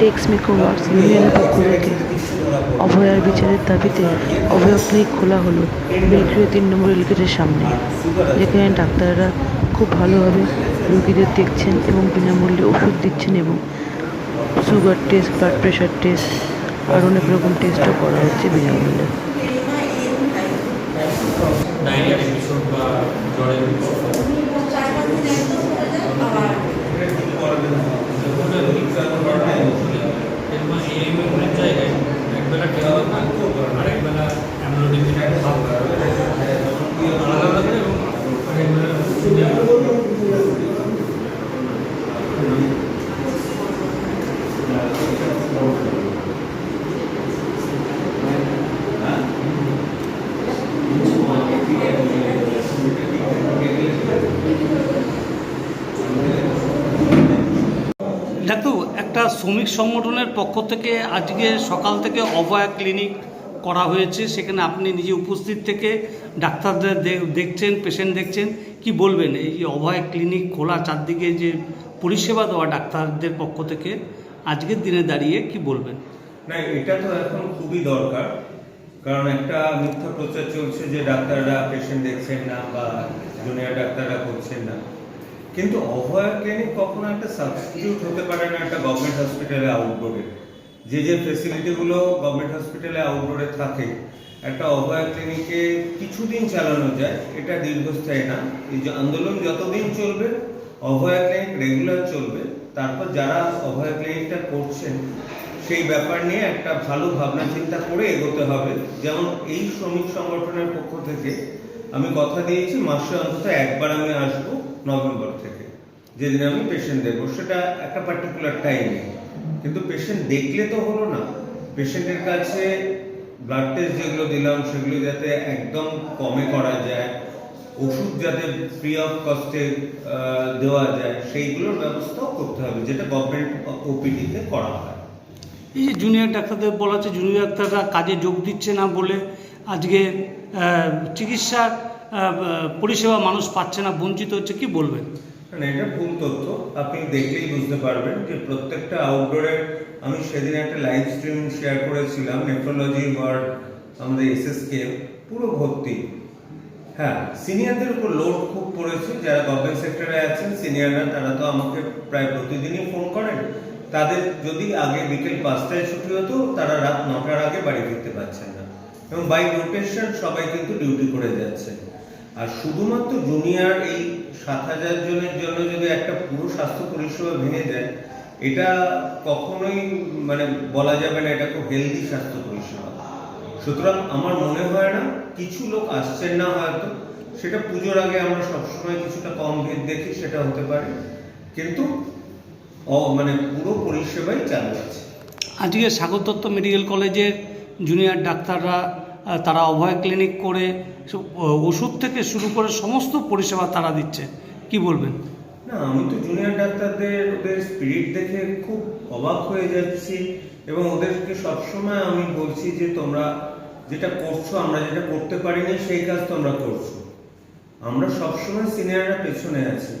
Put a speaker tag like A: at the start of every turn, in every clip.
A: Text মেকো works ইউনিয়নের পক্ষ থেকে অভয়ার বিচারের দাবিতে অভয় ক্লিনিক খোলা হলো বেলক্রিয়া তিন নম্বর রেলগেটের সামনে, যেখানে ডাক্তাররা খুব ভালোভাবে রোগীদের দেখছেন এবং বিনামূল্যে ওষুধ দিচ্ছেন এবং sugar test blood pressure test আর অনেক রকম টেস্টও করা হচ্ছে বিনামূল্যে
B: এর জায়গায় একবেলা টেলিফোন আর একবেলা অ্যামলোডিপিন ভাব আলাদা আলাদা করে এবং আরেকবেলা ওষুধ দেওয়া হয়। ডাক্তার একটা শ্রমিক সংগঠনের পক্ষ থেকে আজকে সকাল থেকে অভয়া ক্লিনিক করা হয়েছে। সেখানে আপনি নিজে উপস্থিত থেকে ডাক্তারদের দেখছেন পেশেন্ট দেখছেন। কি বলবেন? এই যে অভয় ক্লিনিক খোলা, চারদিকে যে পরিষেবা দেওয়া ডাক্তারদের পক্ষ থেকে, আজকের দিনে দাঁড়িয়ে কি বলবেন?
C: না, এটা তো এখন খুবই দরকার। কারণ একটা মিথ্যা প্রচার চলছে যে ডাক্তাররা পেশেন্ট দেখছেন না বা জুনিয়র ডাক্তাররা করছেন না। কিন্তু অভয়া ক্লিনিক কখনো একটা সাবস্টিটিউট হতে পারে না একটা গভর্নমেন্ট হসপিটালে আউটডোরে যে যে ফেসিলিটিগুলো গভর্নমেন্ট হসপিটালে আউটডোরে থাকে, একটা অভয়া ক্লিনিকে কিছুদিন চালানো যায়, এটা দীর্ঘস্থায়ী না। এই যে আন্দোলন যতদিন চলবে অভয়া ক্লিনিক রেগুলার চলবে, তারপর যারা অভয়া ক্লিনিকটা করছেন, সেই ব্যাপার নিয়ে একটা ভালো ভাবনা চিন্তা করে এগোতে হবে। যেমন এই শ্রমিক সংগঠনের পক্ষ থেকে আমি কথা দিয়েছি, মাসে অন্তত একবার আমি আসব। নভেম্বর থেকে। যেদিন আমি পেশেন্ট দেখব সেটা একটা পার্টিকুলার টাইমে কিন্তু পেশেন্ট দেখলে তো হলো না। পেশেন্টের কাছে ব্লাড টেস্ট যেগুলো দিলাম সেগুলো যাতে একদম কমে করা যায় ওষুধ যাতে ফ্রি অফ কস্টে দেওয়া যায় সেইগুলোর ব্যবস্থাও করতে হবে যেটা গভর্নমেন্ট ওপিডিতে করা হয়।
B: এই যে জুনিয়র ডাক্তারদের বলা হচ্ছে জুনিয়র ডাক্তাররা কাজে যোগ দিচ্ছে না বলে আজকে আহ, পরিষেবা মানুষ পাচ্ছে না, বঞ্চিত হচ্ছে, কি বলবেন?
C: এটা ভুল তথ্য। আপনি দেখলেই বুঝতে পারবেন যে প্রত্যেকটা আউটডোরে আমি সেদিন একটা লাইভ স্ট্রিম শেয়ার করেছিলাম নেফ্রোলজি ওয়ার্ড আমাদের এসএসকে পুরো ভর্তি। হ্যাঁ সিনিয়রদের উপর লোড খুব পড়েছে, যারা গভর্নমেন্ট সেক্টরে আছেন সিনিয়ররা তারা তো আমাকে প্রায় প্রতিদিনই ফোন করেন। তাদের যদি আগে বিকেল পাঁচটায় ছুটি হতো, তারা রাত নটার আগে বাড়ি ফিরতে পারছেন না। এবং বাই রোটেশন সবাই কিন্তু ডিউটি করে যাচ্ছে। আর শুধুমাত্র জুনিয়র এই সাত হাজার জনের জন্য যদি একটা পুরো স্বাস্থ্য পরিষেবা ভেঙে যায় এটা কখনোই মানে বলা যাবে না এটা খুব হেলদি স্বাস্থ্য পরিষেবা। সুতরাং আমার মনে হয় না, কিছু লোক আসছেন না হয়তো, সেটা পুজোর আগে আমরা সবসময় কিছুটা কম ভিড় দেখি, সেটা হতে পারে। কিন্তু মানে পুরো পরিষেবাই চালু আছে।
B: আজকে সাগর দত্ত মেডিকেল কলেজের জুনিয়র ডাক্তাররা তারা অভয় ক্লিনিক করে ওষুধ থেকে শুরু করে সমস্ত পরিষেবা তারা দিচ্ছে। কি বলবেন?
C: না, আমি তো জুনিয়র ডাক্তারদের, ওদের স্পিরিট দেখে খুব অবাক হয়ে যাচ্ছি এবং ওদেরকে সবসময় আমি বলছি যে, তোমরা যেটা করছ, আমরা যেটা করতে পারিনি, সেই কাজ তোমরা করছ। আমরা সবসময় সিনিয়ররা পেছনে আছি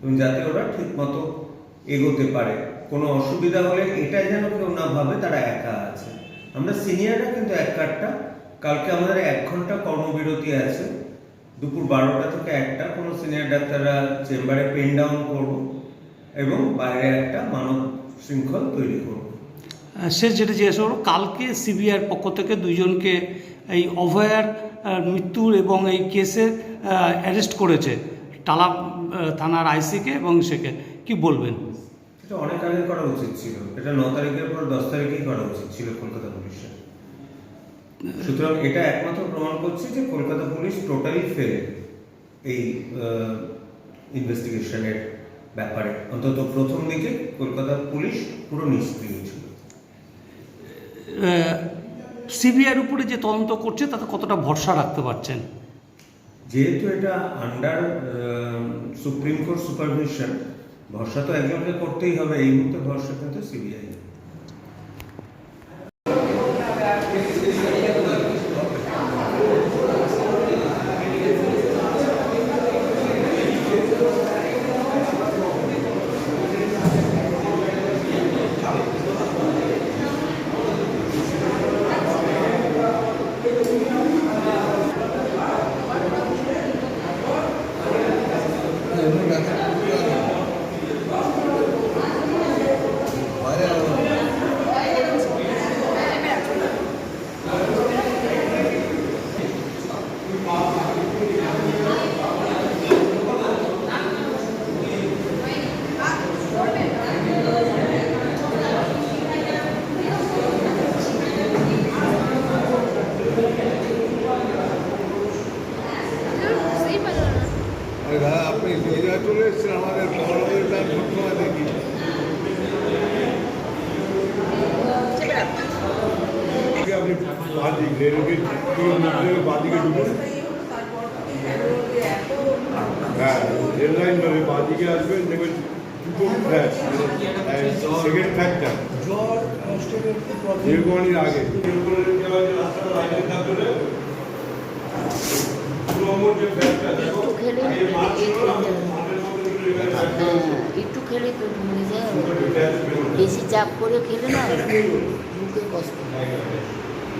C: এবং যাতে ওরা ঠিক মতো এগোতে পারে। কোনো অসুবিধা হলে এটা যেন কেউ না ভাবে, তারা একা আছে। আমরা সিনিয়ররা কিন্তু এক কাঠটা কালকে আমাদের এক ঘণ্টা কর্মবিরতি আছে। দুপুর বারোটা থেকে একটা কোনো সিনিয়র ডাক্তাররা চেম্বারে পেন ডাউন করব এবং বাইরে একটা মানব শৃঙ্খল তৈরি করব।
B: শেষ যেটা জিজ্ঞাসা করব কালকে সিবিআইয়ের পক্ষ থেকে দুইজনকে এই অভয়ার মৃত্যুর এবং এই কেসে অ্যারেস্ট করেছে টালা থানার আইসিকে এবং সেকে। কি বলবেন?
C: এটা অনেক আগে করা উচিত ছিল। এটা ন তারিখের পর দশ তারিখেই করা উচিত ছিল কলকাতা পুলিশের। সুতরাং এটা একমাত্র প্রমাণ করছে যে কলকাতা পুলিশ টোটালি ফেল এই ইনভেস্টিগেশনের ব্যাপারে। অন্তত প্রথম দিকে কলকাতা পুলিশ পুরো নিষ্ক্রিয় ছিল।
B: সিবিআইয়ের উপরে যে তদন্ত করছে তাতে কতটা ভরসা রাখতে পারছেন?
C: যেহেতু এটা আন্ডার সুপ্রিম কোর্ট সুপারভিশন ভরসা তো একজনকে করতেই হবে। এই মুহূর্তে ভরসা কিন্তু সিবিআই।
D: বাদিক রেলগেট বাদিকে ঢুকুন হ্যাঁ রেল লাইন ধরে বাদিকে আসবেন দেখবেন দুটো ফ্ল্যাট সেকেন্ড ফ্ল্যাটটা নীলকমানির আগে।
E: একটু খেলে। হ্যাঁ তো হয়ে যায়। বেশি চাপ করে খেলে না মুখে কষ্ট।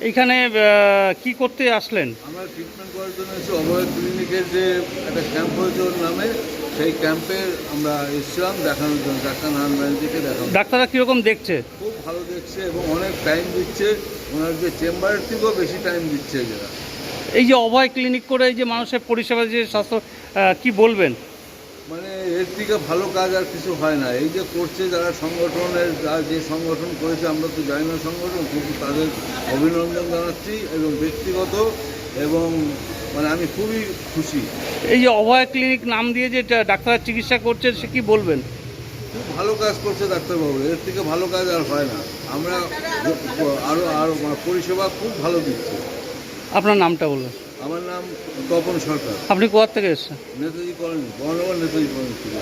B: এইখানে আহ, কি করতে আসলেন?
F: আমরা ট্রিটমেন্ট করার জন্য এসে অভয় ক্লিনিকের যে একটা ক্যাম্প হয়েছে ওর নামে সেই ক্যাম্পে আমরা এসেছিলাম দেখানোর জন্য। ডাক্তার নারায়ণ ব্যানার্জিকে দেখানো
B: ডাক্তাররা কীরকম দেখছে?
F: খুব ভালো দেখছে এবং অনেক টাইম দিচ্ছে। ওনার যে চেম্বারের থেকেও বেশি টাইম দিচ্ছে যারা
B: এই যে অভয় ক্লিনিক করে এই যে মানুষের পরিষেবা যে স্বাস্থ্য কি বলবেন?
F: এর থেকে ভালো কাজ আর কিছু হয় না। এই যে করছে যারা সংগঠনের যা যে সংগঠন করেছে আমরা তো জানি না সংগঠন কিন্তু তাদের অভিনন্দন জানাচ্ছি এবং ব্যক্তিগত এবং মানে আমি খুবই খুশি।
B: এই যে অভয় ক্লিনিক নাম দিয়ে যে ডাক্তার চিকিৎসা করছে সে কি বলবেন?
F: খুব ভালো কাজ করছে ডাক্তারবাবু এর থেকে ভালো কাজ আর হয় না। আমরা আরও আরও পরিষেবা খুব ভালো দিচ্ছে।
B: আপনার নামটা বলবেন
F: আমার নাম তপন সরকার।
B: আপনি কোথা থেকে এসেছেন?
F: নেতাজি কলোনি বর্ণগর নেতাজি কলোনি থেকে।